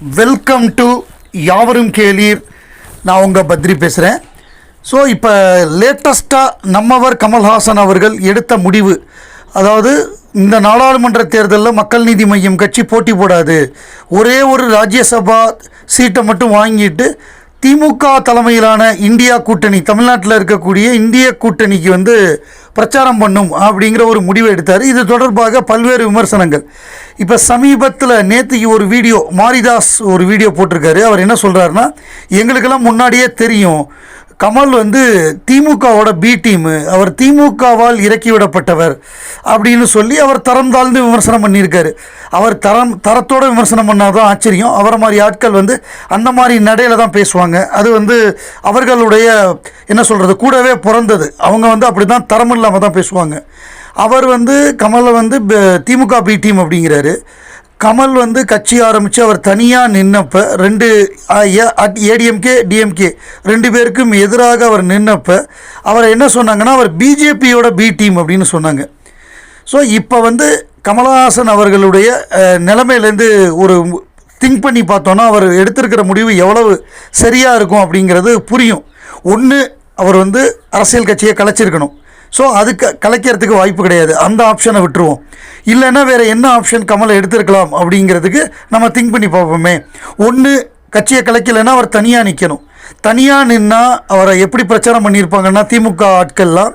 Welcome to யாவரும் கேளீர். நான் உங்கள் பத்ரி பேசுகிறேன் ஸோ இப்போ லேட்டஸ்ட்டாக நம்மவர் கமல்ஹாசன் அவர்கள் எடுத்த முடிவு. அதாவது இந்த நாடாளுமன்ற தேர்தலில் மக்கள் நீதி மையம் கட்சி போட்டி போடாது. ஒரே ஒரு ராஜ்யசபா சீட்டை மட்டும் வாங்கிட்டு திமுக தலைமையிலான இந்தியா கூட்டணி தமிழ்நாட்டில் இருக்கக்கூடிய இந்திய கூட்டணிக்கு வந்து பிரச்சாரம் பண்ணும் அப்படிங்கிற ஒரு முடிவை எடுத்தார். இது தொடர்பாக பல்வேறு விமர்சனங்கள். இப்போ சமீபத்தில் நேற்றுக்கு ஒரு வீடியோ மாரிதாஸ் ஒரு வீடியோ போட்டிருக்காரு. அவர் என்ன சொல்கிறாருன்னா எங்களுக்கெல்லாம் முன்னாடியே தெரியும். கமல் வந்து திமுகவோட பி டீமு அவர் திமுகவால் இறக்கிவிடப்பட்டவர் அப்படின்னு சொல்லி அவர் தரம் தாழ்ந்து விமர்சனம் பண்ணியிருக்காரு. அவர் தரம் தரத்தோட விமர்சனம் பண்ணாதான் ஆச்சரியம். அவரை மாதிரி ஆட்கள் வந்து அந்த மாதிரி நடையில் தான் பேசுவாங்க. அது வந்து அவர்களுடைய என்ன சொல்கிறது கூடவே பிறந்தது. அவங்க வந்து அப்படி தான் தரம் இல்லாமல் தான் பேசுவாங்க. அவர் வந்து கமலை வந்து திமுக பி டீம் அப்படிங்கிறாரு. கமல் வந்து கட்சி ஆரம்பித்து அவர் தனியாக நின்னப்போ ரெண்டு ஏடிஎம்கே டிஎம்கே ரெண்டு பேருக்கும் எதிராக அவர் நின்னப்போ அவர் என்ன சொன்னாங்கன்னா அவர் பிஜேபியோட பி டீம் அப்படின்னு சொன்னாங்க. ஸோ இப்போ வந்து கமலஹாசன் அவர்களுடைய நிலைமையிலேருந்து ஒரு திங்க் பண்ணி பார்த்தோன்னா அவர் எடுத்திருக்கிற முடிவு எவ்வளவு சரியாக இருக்கும் அப்படிங்கிறது புரியும். ஒன்று அவர் வந்து அரசியல் கட்சியை கலைச்சிருக்கணும். ஸோ அதுக்கு கலைக்கிறதுக்கு வாய்ப்பு கிடையாது. அந்த ஆப்ஷனை விட்டுருவோம். இல்லைன்னா வேறு என்ன ஆப்ஷன் கமலை எடுத்திருக்கலாம் அப்படிங்கிறதுக்கு நம்ம திங்க் பண்ணி பார்ப்போமே. ஒன்று கட்சியை கலைக்கலைன்னா அவர் தனியாக நிற்கணும் தனியாக நின்னா அவரை எப்படி பிரச்சாரம் பண்ணியிருப்பாங்கன்னா திமுக ஆட்கள்லாம்.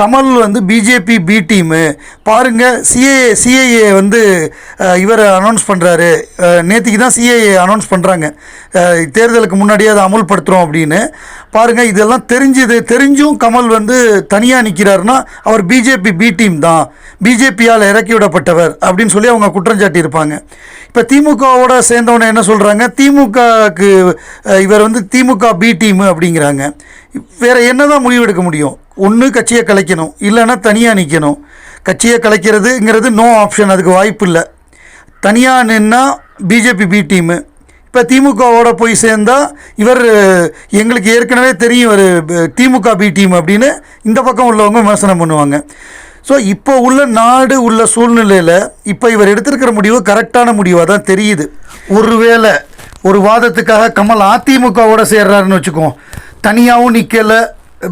கமல் வந்து பிஜேபி பி டீமு பாருங்கள் சிஏஏ சிஏஏ வந்து இவர் அனௌன்ஸ் பண்ணுறாரு நேற்றுக்கு தான் சிஏஏ அனௌன்ஸ் பண்ணுறாங்க தேர்தலுக்கு முன்னாடியே அதை அமுல்படுத்துகிறோம் அப்படின்னு. பாருங்கள் இதெல்லாம் தெரிஞ்சுது தெரிஞ்சும் கமல் வந்து தனியாக நிற்கிறாருன்னா அவர் பிஜேபி பி டீம் தான். பிஜேபியால் இறக்கி விடப்பட்டவர் அப்படின்னு சொல்லி அவங்க குற்றம் சாட்டியிருப்பாங்க. இப்போ திமுகவோட சேர்ந்தவன என்ன சொல்கிறாங்க திமுகக்கு இவர் வந்து திமுக பி டீமு அப்படிங்கிறாங்க. வேறு என்ன தான் முடிவு எடுக்க முடியும்? ஒன்று கட்சியை கலைக்கணும். இல்லைன்னா தனியாக நிற்கணும் கட்சியை கலைக்கிறதுங்கிறது நோ ஆப்ஷன் அதுக்கு வாய்ப்பு இல்லை. தனியாக நின்னா பிஜேபி பி டீமு இப்போ திமுகவோட போய் சேர்ந்தால் இவர் எங்களுக்கு ஏற்கனவே தெரியும் ஒரு திமுக பி டீம் அப்படின்னு. இந்த பக்கம் உள்ளவங்க விமர்சனம் பண்ணுவாங்க. ஸோ இப்போ உள்ள நாடு உள்ள சூழ்நிலையில் இப்போ இவர் எடுத்திருக்கிற முடிவு கரெக்டான முடிவாக தான் தெரியுது. ஒருவேளை ஒரு வாதத்துக்காக கமல் அதிமுகவோட சேர்றாருன்னு வச்சுக்கோம் தனியாகவும் நிற்கலை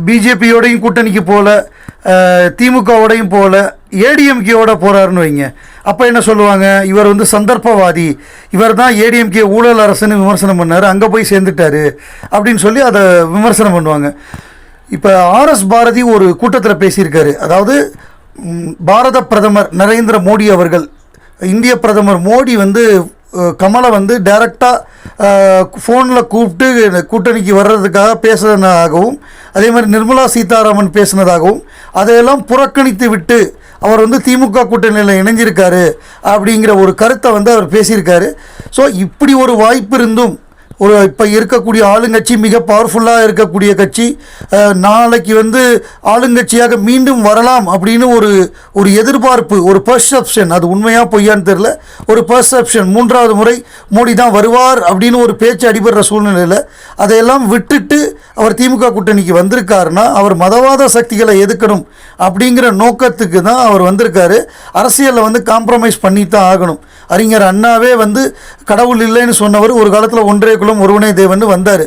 பிஜேபியோடையும் கூட்டணிக்கு போகல திமுகவோடையும் போகல ஏடிஎம்கேவோட போகிறாருன்னு வைங்க. அப்போ என்ன சொல்லுவாங்க? இவர் வந்து சந்தர்ப்பவாதி. இவர் தான் ஏடிஎம்கே ஊழல் அரசுன்னு விமர்சனம் பண்ணார். அங்கே போய் சேர்ந்துட்டாரு. அப்படின்னு சொல்லி அதை விமர்சனம் பண்ணுவாங்க. இப்போ ஆர்எஸ் பாரதி ஒரு கூட்டத்தில் பேசியிருக்காரு. அதாவது பாரத பிரதமர் நரேந்திர மோடி அவர்கள் இந்திய பிரதமர் மோடி வந்து கமலை வந்து டைரெக்டாக ஃபோனில் கூப்பிட்டு கூட்டணிக்கு வர்றதுக்காக பேசுனதாகவும் அதே மாதிரி நிர்மலா சீதாராமன் பேசுனதாகவும் அதையெல்லாம் புறக்கணித்து விட்டு அவர் வந்து திமுக கூட்டணியில் இணைஞ்சிருக்காரு அப்படிங்கிற ஒரு கருத்தை வந்து அவர் பேசியிருக்காரு. ஸோ இப்படி ஒரு வாய்ப்பு இருந்தும் ஒரு இப்போ இருக்கக்கூடிய ஆளுங்கட்சி மிக பவர்ஃபுல்லாக இருக்கக்கூடிய கட்சி. நாளைக்கு வந்து ஆளுங்கட்சியாக மீண்டும் வரலாம் அப்படின்னு ஒரு ஒரு எதிர்பார்ப்பு ஒரு பர்செப்ஷன் அது உண்மையாக பொய்யான்னு தெரில ஒரு பர்செப்ஷன் மூன்றாவது முறை மோடி தான் வருவார் அப்படின்னு ஒரு பேச்சு அடிபடுற சூழ்நிலையில் அதையெல்லாம் விட்டுட்டு அவர் திமுக கூட்டணிக்கு வந்திருக்காருன்னா அவர் மதவாத சக்திகளை எதுக்கணும் அப்படிங்கிற நோக்கத்துக்கு தான் அவர் வந்திருக்காரு. அரசியலில் வந்து காம்ப்ரமைஸ் பண்ணி தான் ஆகணும். அறிஞர் அண்ணாவே வந்து கடவுள் இல்லைன்னு சொன்னவர் ஒரு காலத்தில் ஒன்றே குலம் ஒருவனே தேவன் வந்தார்.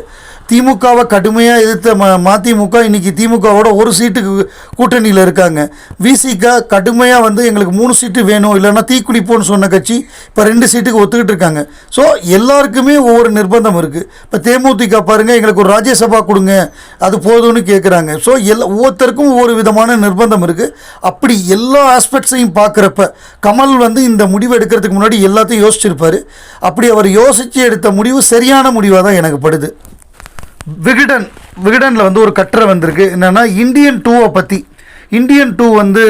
திமுகவை கடுமையாக எதிர்த்த ம மதிமுக இன்றைக்கி திமுகவோட ஒரு சீட்டுக்கு கூட்டணியில் இருக்காங்க. விசிக கடுமையாக வந்து எங்களுக்கு மூணு சீட்டு வேணும் இல்லைன்னா தீக்குளிப்போன்னு சொன்ன கட்சி இப்போ ரெண்டு சீட்டுக்கு ஒத்துக்கிட்டு இருக்காங்க. ஸோ எல்லாருக்குமே ஒவ்வொரு நிர்பந்தம் இருக்குது இப்போ தேமுதிக பாருங்கள் எங்களுக்கு ஒரு ராஜ்யசபா கொடுங்க அது போதும்னு கேட்குறாங்க ஸோ எல்லா ஒவ்வொருத்தருக்கும் ஒவ்வொரு விதமான நிர்பந்தம் இருக்குது அப்படி எல்லா ஆஸ்பெக்ட்ஸையும் பார்க்குறப்ப கமல் வந்து இந்த முடிவு எடுக்கிறதுக்கு முன்னாடி எல்லாத்தையும் யோசிச்சிருப்பார். அப்படி அவர் யோசித்து எடுத்த முடிவு சரியான முடிவாக தான் எனக்கு படுது. விகடன் விகடனில் வந்து ஒரு கட்டுரை வந்திருக்கு. என்னென்னா இந்தியன் டூவை பற்றி இந்தியன் டூ வந்து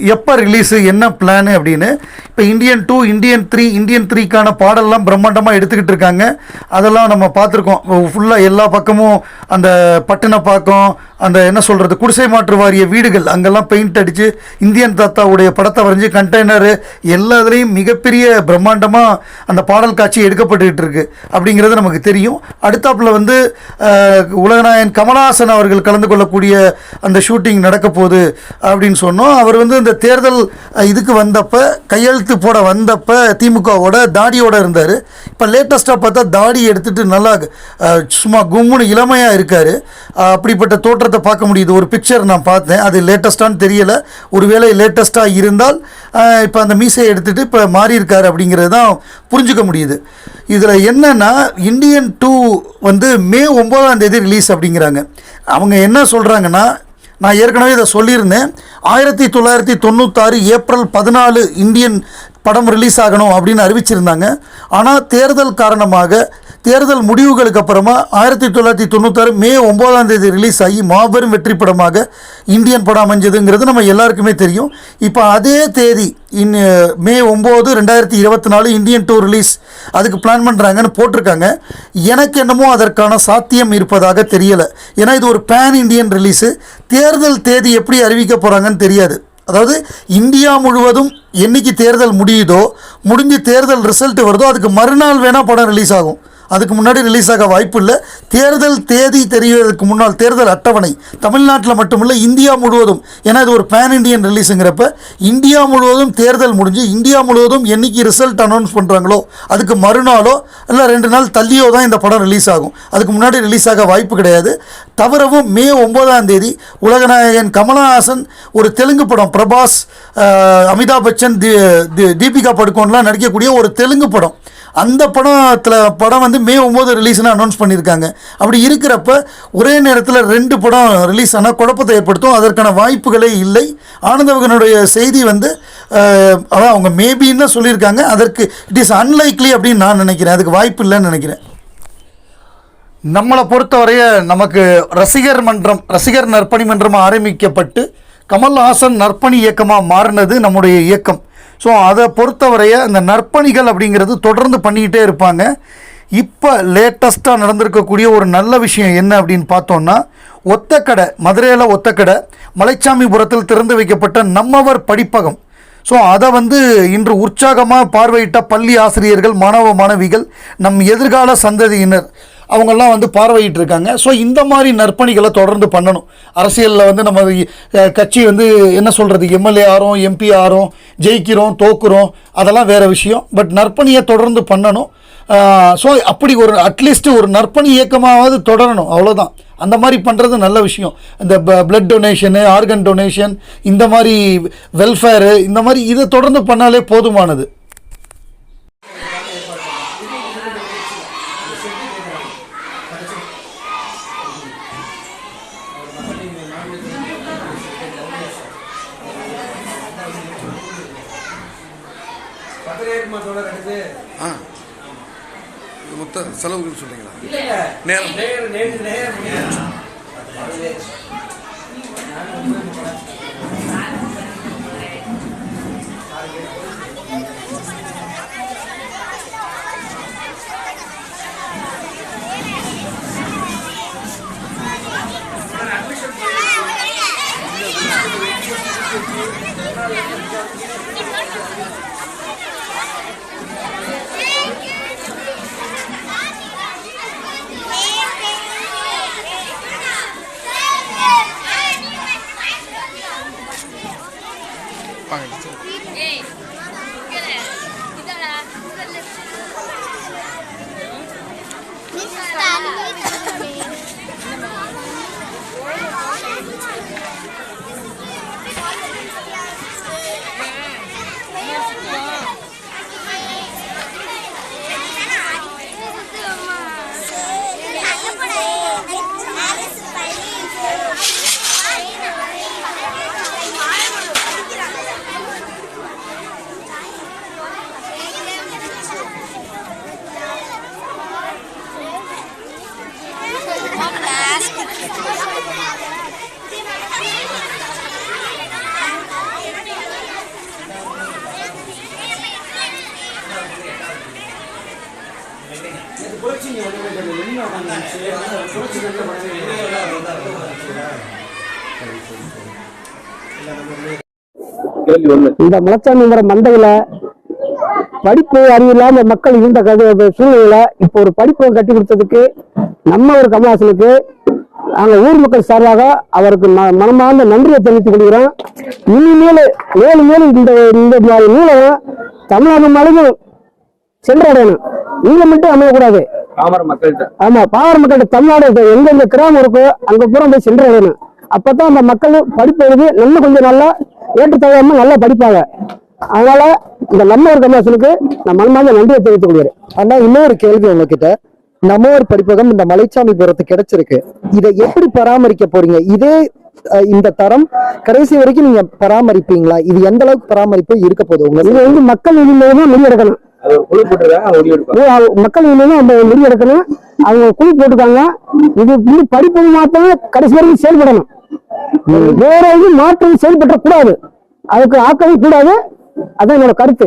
எப்போ ரிலீஸு என்ன பிளானு அப்படின்னு இப்போ Indian two Indian three Indian த்ரீக்கான பாடல்லாம் பிரம்மாண்டமாக எடுத்துக்கிட்டு இருக்காங்க. அதெல்லாம் நம்ம பார்த்துருக்கோம். ஃபுல்லாக எல்லா பக்கமும் அந்த பட்டினப்பாக்கம் அந்த என்ன சொல்கிறது குடிசை மாற்று வாரிய வீடுகள் அங்கெல்லாம் பெயிண்ட் அடித்து இந்தியன் தாத்தாவுடைய படத்தை வரைஞ்சி கண்டெய்னரு எல்லா இதுலேயும் மிகப்பெரிய பிரம்மாண்டமாக அந்த பாடல் காட்சி எடுக்கப்பட்டுக்கிட்டு இருக்கு. அப்படிங்கிறது நமக்கு தெரியும். அடுத்தாப்புல வந்து உலகநாயன் உலகநாயகன் கமலஹாசன் அவர்கள் கலந்து கொள்ளக்கூடிய அந்த ஷூட்டிங் நடக்க போகுது அப்படின்னு சொன்னோம். அவர் வந்து இந்த தேர்தல் இதுக்கு வந்தப்போ கையெழுத்து போட வந்தப்ப திமுகவோட தாடியோட இருந்தார். இப்போ லேட்டஸ்ட்டாக பார்த்தா தாடி எடுத்துகிட்டு நல்லா சும்மா கும்முன்னு இளமையாக இருக்கார். அப்படிப்பட்ட தோற்றத்தை பார்க்க முடியுது. ஒரு பிக்சர் நான் பார்த்தேன். அது லேட்டஸ்ட்டான்னு தெரியலை. ஒருவேளை லேட்டஸ்ட்டாக இருந்தால் இப்போ அந்த மீசையை எடுத்துகிட்டு இப்போ மாறியிருக்கார் அப்படிங்கிறது தான் புரிஞ்சுக்க முடியுது. இதில் என்னென்னா இந்தியன் டூ வந்து மே ஒம்பதாம் தேதி ரிலீஸ் அப்படிங்கிறாங்க. அவங்க என்ன சொல்கிறாங்கன்னா நான் ஏற்கனவே இதை சொல்லியிருந்தேன். ஆயிரத்தி தொள்ளாயிரத்தி தொண்ணூத்தாறு ஏப்ரல் பதினாலு இந்தியன் படம் ரிலீஸ் ஆகணும் அப்படின்னு அறிவிச்சிருந்தாங்க. ஆனால் தேர்தல் காரணமாக தேர்தல் முடிவுகளுக்கு அப்புறமா ஆயிரத்தி தொள்ளாயிரத்தி தொண்ணூத்தாறு மே ஒம்போதாம் தேதி ரிலீஸ் ஆகி மாபெரும் வெற்றி படமாக இந்தியன் படம் அமைஞ்சதுங்கிறது நம்ம எல்லாருக்குமே தெரியும். இப்போ அதே தேதி இன் மே ஒம்பது ரெண்டாயிரத்தி இருபத்தி நாலு இந்தியன் டூ ரிலீஸ் அதுக்கு பிளான் பண்ணுறாங்கன்னு போட்டிருக்காங்க. எனக்கு என்னமோ அதற்கான சாத்தியம் இருப்பதாக தெரியலை. ஏன்னா இது ஒரு பேன் இந்தியன் ரிலீஸு தேர்தல் தேதி எப்படி அறிவிக்க போகிறாங்கன்னு தெரியாது. அதாவது இந்தியா முழுவதும் என்னைக்கு தேர்தல் முடியுதோ முடிஞ்சு தேர்தல் ரிசல்ட் வருதோ அதுக்கு மறுநாள் வேணால் படம் ரிலீஸ் ஆகும். அதுக்கு முன்னாடி ரிலீஸ் ஆக வாய்ப்பு இல்லை. தேர்தல் தேதி தெரியறதுக்கு முன்னால் தேர்தல் அட்டவணை தமிழ்நாட்டில் மட்டுமில்லை இந்தியா முழுவதும். ஏன்னா இது ஒரு பேன் இந்தியன் ரிலீஸுங்கிறப்ப இந்தியா முழுவதும் தேர்தல் முடிஞ்சு இந்தியா முழுவதும் என்னைக்கு ரிசல்ட் அனௌன்ஸ் பண்ணுறாங்களோ அதுக்கு மறுநாளோ இல்லை ரெண்டு நாள் தள்ளியோ தான் இந்த படம் ரிலீஸ் ஆகும். அதுக்கு முன்னாடி ரிலீஸ் ஆக வாய்ப்பு கிடையாது. தவிரவும் மே ஒன்பதாம் தேதி உலகநாயகன் கமலஹாசன் ஒரு தெலுங்கு படம் பிரபாஸ் அமிதாப் பச்சன் தி- தீபிகா படுகோன்லாம் நடிக்கக்கூடிய ஒரு தெலுங்கு படம். அந்த படத்தில் படம் வந்து மே ஒம்பது ரிலீஸ்னு அனௌன்ஸ் பண்ணியிருக்காங்க. அப்படி இருக்கிறப்ப ஒரே நேரத்தில் ரெண்டு படம் ரிலீஸ் ஆனால் குழப்பத்தை ஏற்படுத்தும். அதற்கான வாய்ப்புகளே இல்லை. ஆனந்தவகனுடைய செய்தி வந்து அதான் அவங்க மேபின்னு தான் சொல்லியிருக்காங்க. அதற்கு இட் இஸ் அன்லைக்லி அப்படின்னு நான் நினைக்கிறேன். அதுக்கு வாய்ப்பு இல்லைன்னு நினைக்கிறேன். நம்மளை பொறுத்தவரைய நமக்கு ரசிகர் மன்றம் ரசிகர் நற்பணி மன்றம் ஆரம்பிக்கப்பட்டு கமல்ஹாசன் நற்பணி இயக்கமாக மாறினது நம்முடைய இயக்கம். ஸோ அதை பொறுத்தவரைய அந்த நற்பணிகள் அப்படிங்கிறது தொடர்ந்து பண்ணிக்கிட்டே இருப்பாங்க. இப்போ லேட்டஸ்ட்டாக நடந்திருக்கக்கூடிய ஒரு நல்ல விஷயம் என்ன அப்படின்னு பார்த்தோம்னா ஒத்தக்கடை மதுரையில் ஒத்தக்கடை மலைச்சாமிபுரத்தில் திறந்து வைக்கப்பட்ட நம்மவர் படிப்பகம். ஸோ அதை வந்து இன்று உற்சாகமாக பார்வையிட்ட பள்ளி ஆசிரியர்கள் மாணவ மாணவிகள் நம் எதிர்கால சந்ததியினர் அவங்கெல்லாம் வந்து பார்வையிட்டு இருக்காங்க ஸோ இந்த மாதிரி நற்பணிகளை தொடர்ந்து பண்ணணும். அரசியலில் வந்து நம்ம கட்சி வந்து என்ன சொல்கிறது எம்எல்ஏ ஆறோம் எம்பி ஆறோம் ஜெயிக்கிறோம் தோக்குறோம் அதெல்லாம் வேறு விஷயம். பட் நற்பணியை தொடர்ந்து பண்ணணும். ஸோ அப்படி ஒரு அட்லீஸ்ட் ஒரு நற்பணி இயக்கமாவது தொடரணும். அவ்வளோதான் அந்த மாதிரி பண்ணுறது நல்ல விஷயம். இந்த பிளட் டொனேஷனு ஆர்கன் டொனேஷன் இந்த மாதிரி வெல்ஃபேரு இந்த மாதிரி இதை தொடர்ந்து பண்ணாலே போதுமானது. ஆ. இது மொத்த செலவுகள் சொல்றீங்களா? இல்ல இல்ல. நேரம். நேரம் இந்த மலச்சாமிங்கிற மண்டையில படிப்பு அறிவு இல்லாம மக்கள் இருந்த சூழ்நிலையில இப்போ ஒரு படிப்பு கட்டி கொடுத்ததுக்கு நம்ம ஒரு கமலாசனுக்கு நாங்க ஊர் மக்கள் சார்பாக அவருக்கு ம- மனமார்ந்த நன்றியை தெரிவித்துக் கொள்கிறோம். இனிமேல் மேலும் மேலும் இந்த இந்த மாதிரி நூலகம் தமிழ்நாடு முழுவதும் சென்றடையணும். நீங்க மட்டும் அமையக்கூடாது. பாமர மக்கள்கிட்ட. ஆமா பாவர மக்கள்கிட்ட தமிழ்நாடு எங்கெங்க கிராமம் இருக்கோ அங்க பூரா போய் சென்றடையணும் அப்பதான் அந்த மக்கள் படிப்பு எழுதி இன்னும் கொஞ்சம் நல்லா ஏற்றுத்தழையாம நல்லா படிப்பாங்க. அதனால இந்த நம்ம ஒரு கமலாசனுக்கு நான் மனமார்ந்த நன்றியை தெரிவித்துக் கொள்கிறேன். அண்ணா இன்னொரு கேள்வி உங்ககிட்ட. நம்ம ஒரு படிப்பகம் இந்த மலைச்சாமிபுரத்துக்கு கிடைச்சிருக்கு. இதை எப்படி பராமரிக்க போறீங்க? இதே இந்த தரம் கடைசி வரைக்கும் நீங்க பராமரிப்பீங்களா? இது எந்த அளவுக்கு பராமரிப்பு இருக்க இது உங்களுக்கு வந்து மக்கள் தான் முடிவெடுக்கணும் மக்கள் நம்ம முடிவெடுக்கணும் அவங்க குழு போட்டுருக்காங்க. இது வந்து படிப்பு மாத்திரம் கடைசி வரைக்கும் செயல்படணும். வேற எதுவும் மாற்றம் செயல்பட கூடாது அதுக்கு ஆக்கவும் கூடாது. அதான் என்னோட கருத்து.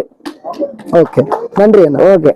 ஓகே. நன்றி அண்ணா. ஓகே.